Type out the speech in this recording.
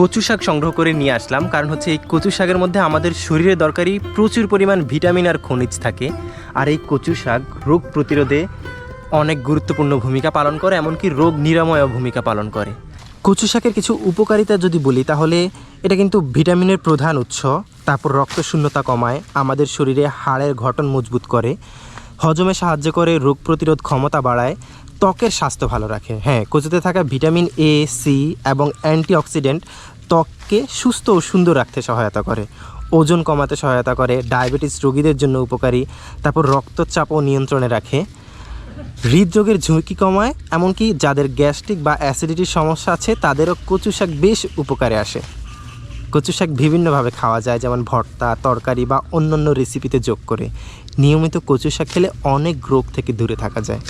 কচু শাক সংগ্রহ করে নিয়ে আসলাম, কারণ হচ্ছে এই কচু শাকের মধ্যে আমাদের শরীরে দরকারি প্রচুর পরিমাণ ভিটামিন আর খনিজ থাকে। আর এই কচু শাক রোগ প্রতিরোধে অনেক গুরুত্বপূর্ণ ভূমিকা পালন করে, এমনকি রোগ নিরাময় ভূমিকা পালন করে। কচু শাকের কিছু উপকারিতা যদি বলি, তাহলে এটা কিন্তু ভিটামিনের প্রধান উৎস, তারপর রক্ত শূন্যতা কমায়, আমাদের শরীরে হাড়ের গঠন মজবুত করে, হজমে সাহায্য করে, রোগ প্রতিরোধ ক্ষমতা বাড়ায় ত্বকের স্বাস্থ্য ভালো রাখে। হ্যাঁ কচুতে থাকা ভিটামিন এ সি এবং অ্যান্টিঅক্সিডেন্ট ত্বককে সুস্থ ও সুন্দর রাখতে সহায়তা করে। ওজন কমাতে সহায়তা করে, ডায়াবেটিস রোগীদের জন্য উপকারী, তারপর রক্তচাপও নিয়ন্ত্রণে রাখে। হৃদরোগের ঝুঁকি কমায়, এমনকি যাদের গ্যাস্ট্রিক বা অ্যাসিডিটির সমস্যা আছে, তাদেরও কচু শাক বেশ উপকারে আসে। কচু শাক বিভিন্নভাবে খাওয়া যায়, যেমন ভর্তা, তরকারি বা অন্যান্য রেসিপিতে যোগ করে। নিয়মিত কচু শাক খেলে অনেক রোগ থেকে দূরে থাকা যায়।